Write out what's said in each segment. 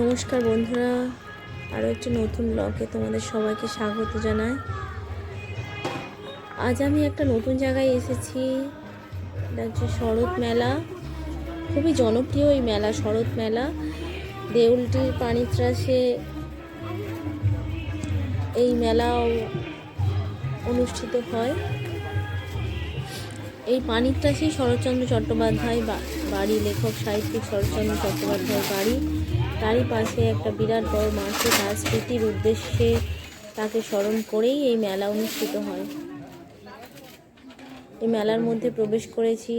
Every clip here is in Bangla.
নমস্কার বন্ধুরা আরও একটি নতুন ব্লগে তোমাদের সবাইকে স্বাগত জানাই। আজ আমি একটা নতুন জায়গায় এসেছি, এটা হচ্ছে শরৎ মেলা। খুবই জনপ্রিয় এই মেলা, শরৎ মেলা। দেউলটির পানিত্রাসে এই মেলাও অনুষ্ঠিত হয়। এই পানিত্রাসী শরৎচন্দ্র চট্টোপাধ্যায় বাড়ি লেখক, সাহিত্যিক শরৎচন্দ্র চট্টোপাধ্যায় বাড়ি। তারই পাশে একটা বিরাট বড় মাঠে তার স্মৃতির উদ্দেশ্যে তাকে স্মরণ করেই এই মেলা অনুষ্ঠিত হয়। এই মেলার মধ্যে প্রবেশ করেছি।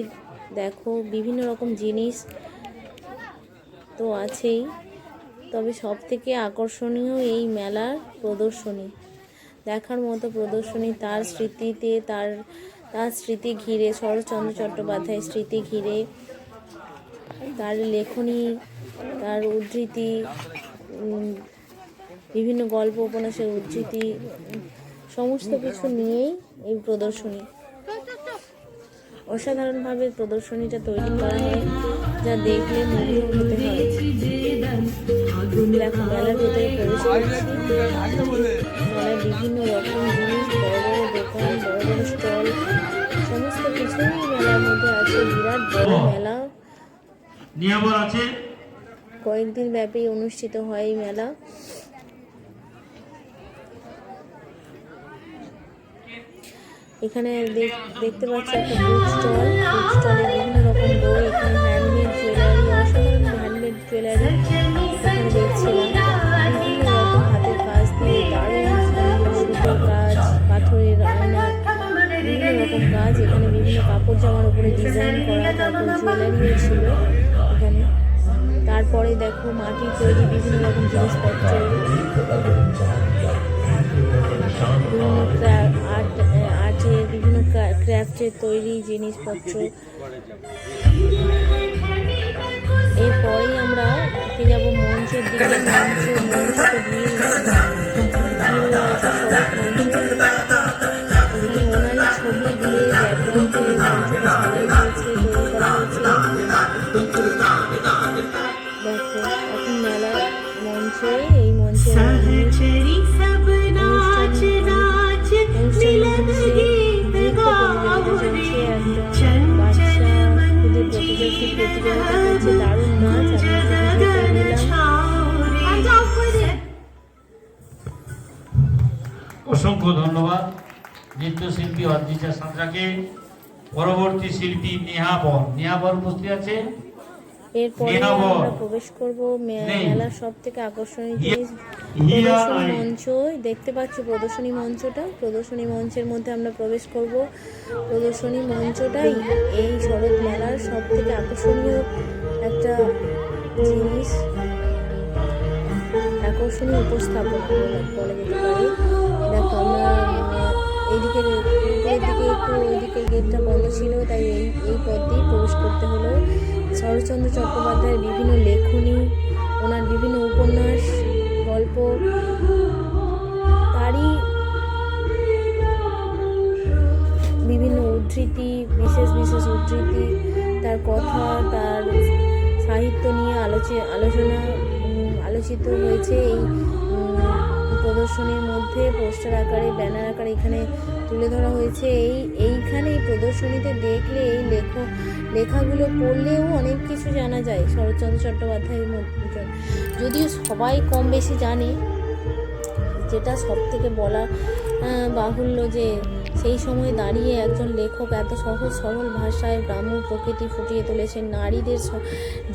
দেখো, বিভিন্ন রকম জিনিস তো আছেই। তবে সব থেকে আকর্ষণীয় এই মেলার প্রদর্শনী। দেখার মতো প্রদর্শনী, তার স্মৃতিতে, তার তার স্মৃতি ঘিরে, শরৎচন্দ্র চট্টোপাধ্যায়ের স্মৃতি ঘিরে, তার লেখনী তার উদ্ধৃতি বিভিন্ন গল্প, উপন্যাসের উদ্ধৃতি, সমস্ত কিছু নিয়েই এই প্রদর্শনী। অসাধারণভাবে প্রদর্শনীটা তৈরি করা হয়, যা দেখলে হতে বিভিন্ন রকম জিনিস, বড় বড় দোকান, বড় বড় স্টল, সমস্ত কিছুই মেলার মধ্যে আছে। বিরাট বড় মেলা। নিয়ামর আছে। কয়েকদিন ব্যাপী অনুষ্ঠিত হয় এই মেলা। এখানে দেখ- দেখতে পাচ্ছি একটা বুক স্টল বুক স্টলে বিভিন্ন রকম বই, এখানে হ্যান্ডমেড জুয়েলারি অসাধারণ হ্যান্ডমেড জুয়েলারি এখানে দেখছিলাম। বিভিন্ন রকম হাতের কাজ দিয়ে পাথরের বিভিন্ন রকম এখানে বিভিন্ন কাপড় জামার উপরে ডিজাইন করা, তারপর জুয়েলারিও ছিল এখানে। তারপরে দেখো মাটির তৈরি বিভিন্ন রকম জিনিসপত্র। বিভিন্ন বিভিন্ন ক্রা- ক্রাফটের তৈরি জিনিসপত্র। এরপরেই আমরা যাব মঞ্চের দিকে। মঞ্চ মঞ্চ ভিড় ভিড় অসংখ্য ধন্যবাদ নৃত্যশিল্পী অর্জিতা সাঁতরাকে পরবর্তী শিল্পী নেহা বর। নেহা বর উপস্থিত আছে এরপরে আমরা প্রবেশ করব মেলার সব থেকে আকর্ষণীয় জিনিস প্রদর্শনী মঞ্চ। দেখতে পাচ্ছি প্রদর্শনী মঞ্চটা। প্রদর্শনী মঞ্চের মধ্যে আমরা প্রবেশ করব। প্রদর্শনী মঞ্চটাই এই শরৎ মেলার সব থেকে আকর্ষণীয় একটা জিনিস। আকর্ষণীয় উপস্থাপন বলা যেতে পারে। দেখো আমরা এইদিকে উপরের দিকে একটু ওইদিকে গেটটা বন্ধ ছিল তাই এই এই পথ দিয়ে প্রবেশ করতে হলো। শরৎচন্দ্র চট্টোপাধ্যায়ের বিভিন্ন লেখনী, ওনার বিভিন্ন উপন্যাস, গল্প। তারই বিভিন্ন উদ্ধৃতি, বিশেষ বিশেষ উদ্ধৃতি, তার কথা, তার সাহিত্য নিয়ে আলোচে, আলোচনা আলোচিত হয়েছে এই প্রদর্শনীর মধ্যে, পোস্টার আকারে, ব্যানার আকারে এখানে তুলে ধরা হয়েছে। এই, এইখানে এই প্রদর্শনীতে দেখলে এই লেখ, লেখাগুলো পড়লেও অনেক কিছু জানা যায়। শরৎচন্দ্র চট্টোপাধ্যায়ের মধ্যে যদিও সবাই কম বেশি জানে, যেটা সব থেকে বলা বাহুল্য যে সেই সময় দাঁড়িয়ে একজন লেখক এত সহজ সরল ভাষায় গ্রাম্য প্রকৃতি ফুটিয়ে তুলেছেন। নারীদের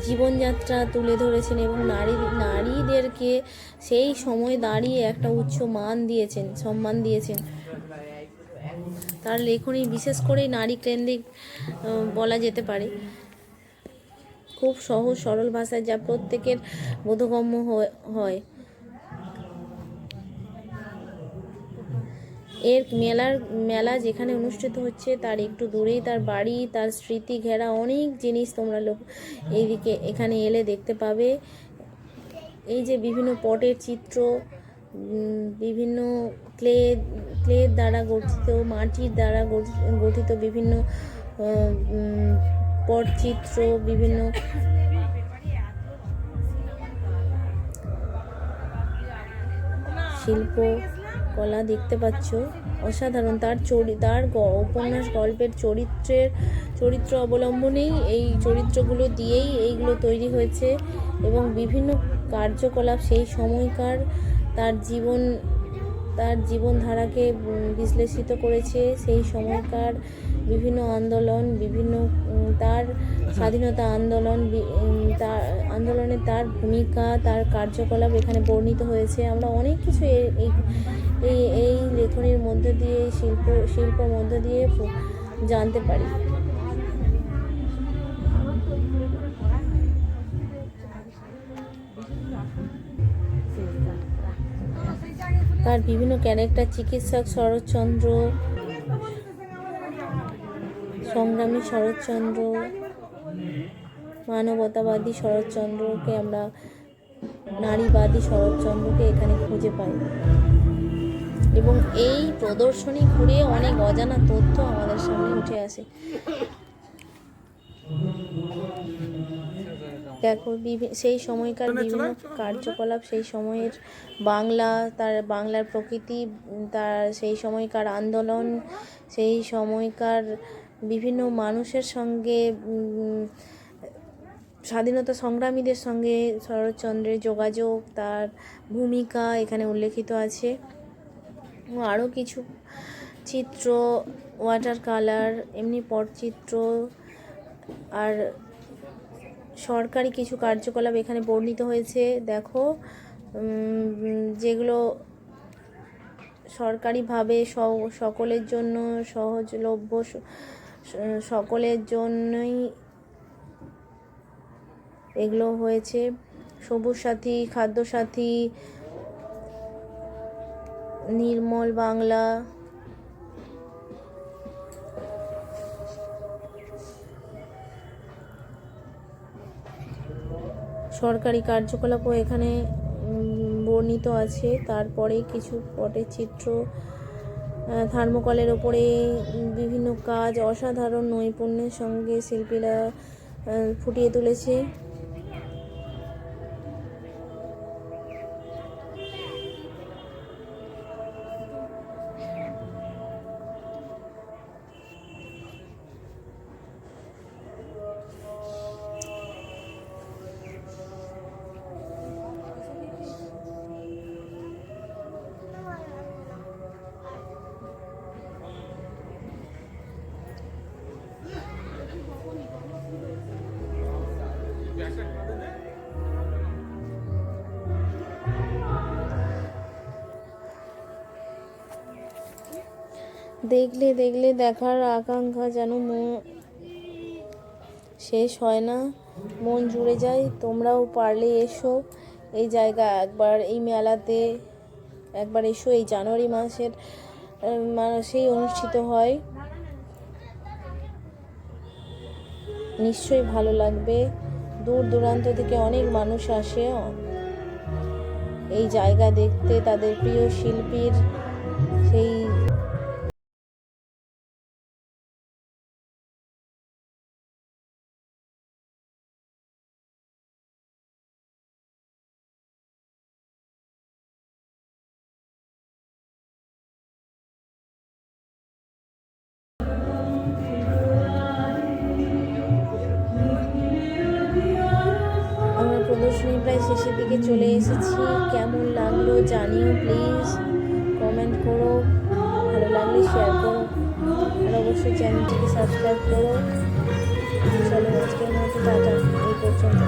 জীবনযাত্রা তুলে ধরেছেন এবং নারী নারীদেরকে সেই সময় দাঁড়িয়ে একটা উচ্চ মান দিয়েছেন, সম্মান দিয়েছেন। তার লেখনী বিশেষ করে নারী কেন্দ্রিক বলা যেতে পারে। খুব সহজ সরল ভাষায় যা প্রত্যেকের বোধগম্য হয়- এর মেলার, মেলা যেখানে অনুষ্ঠিত হচ্ছে তার একটু দূরেই তার বাড়ি, তার স্মৃতি ঘেরা অনেক জিনিস তোমরা লোক এইদিকে এখানে এলে দেখতে পাবে। এই যে বিভিন্ন পটের চিত্র বিভিন্ন ক্লে, ক্লের দ্বারা গঠিত, মাটির দ্বারা গঠিত বিভিন্ন পটচিত্র বিভিন্ন শিল্প কলা দেখতে পাচ্ছ। অসাধারণ। তার চরি, তার উপন্যাস, গল্পের চরিত্রের, চরিত্র অবলম্বনেই এই চরিত্রগুলো দিয়েই এইগুলো তৈরি হয়েছে এবং বিভিন্ন কার্যকলাপ সেই সময়কার তার জীবন, তার জীবনধারাকে বিশ্লেষিত করেছে সেই সময়কার বিভিন্ন আন্দোলন, বিভিন্ন তার স্বাধীনতা আন্দোলন তার আন্দোলনে তার ভূমিকা, তার কার্যকলাপ এখানে বর্ণিত হয়েছে। আমরা অনেক কিছু এই এই এই লেখনীর মধ্য দিয়ে, শিল্প শিল্প মধ্য দিয়ে জানতে পারি। তার বিভিন্ন ক্যারেক্টার চিকিৎসক শরৎচন্দ্র সংগ্রামী শরৎচন্দ্র মানবতাবাদী শরৎচন্দ্রকে আমরা নারীবাদী শরৎচন্দ্রকে এখানে খুঁজে পাই। এবং এই প্রদর্শনী ঘুরে অনেক অজানা তথ্য আমাদের সামনে উঠে আসে। দেখো সেই সময়কার বিভিন্ন কার্যকলাপ সেই সময়ের বাংলা তার বাংলার প্রকৃতি তার সেই সময়কার আন্দোলন সেই সময়কার বিভিন্ন মানুষের সঙ্গে স্বাধীনতা সংগ্রামীদের সঙ্গে শরৎচন্দ্রের যোগাযোগ, তার ভূমিকা এখানে উল্লেখিত আছে। আরও কিছু চিত্র ওয়াটার কালার এমনি পটচিত্র আর সরকারি কিছু কার্যকলাপ এখানে বর্ণিত হয়েছে। দেখো যেগুলো সরকারিভাবে সকলের জন্য সহজলভ্য সকলের জন্যই এগুলো হয়েছে। সবুজ সাথী, খাদ্য সাথী, নির্মল বাংলা, সরকারি কার্যকলাপও এখানে বর্ণিত আছে। তারপরে কিছু পটের চিত্র থার্মোকলের ওপরে বিভিন্ন কাজ অসাধারণ নৈপুণ্যের সঙ্গে শিল্পীরা ফুটিয়ে তুলেছে। দেখলে দেখলে দেখার আকাঙ্ক্ষা যেন মো- শেষ হয় না। মন জুড়ে যায়, তোমরাও পারলে এসো এই জায়গা একবার, এই মেলাতে একবার এসো, এই জানুয়ারি মাসের মাসেই অনুষ্ঠিত হয়। নিশ্চয়ই ভালো লাগবে। দূর দূরান্ত থেকে অনেক মানুষ আসে। এই জায়গা দেখতে তাদের প্রিয় শিল্পীর সেই শেষের দিকে চলে এসেছি। কেমন লাগল জানিও প্লিজ কমেন্ট করো, ভালো লাগলে শেয়ার করো। আর অবশ্যই চ্যানেলটিকে সাবস্ক্রাইব করো। চলো আজকের মতো, টাটা। এই পর্যন্ত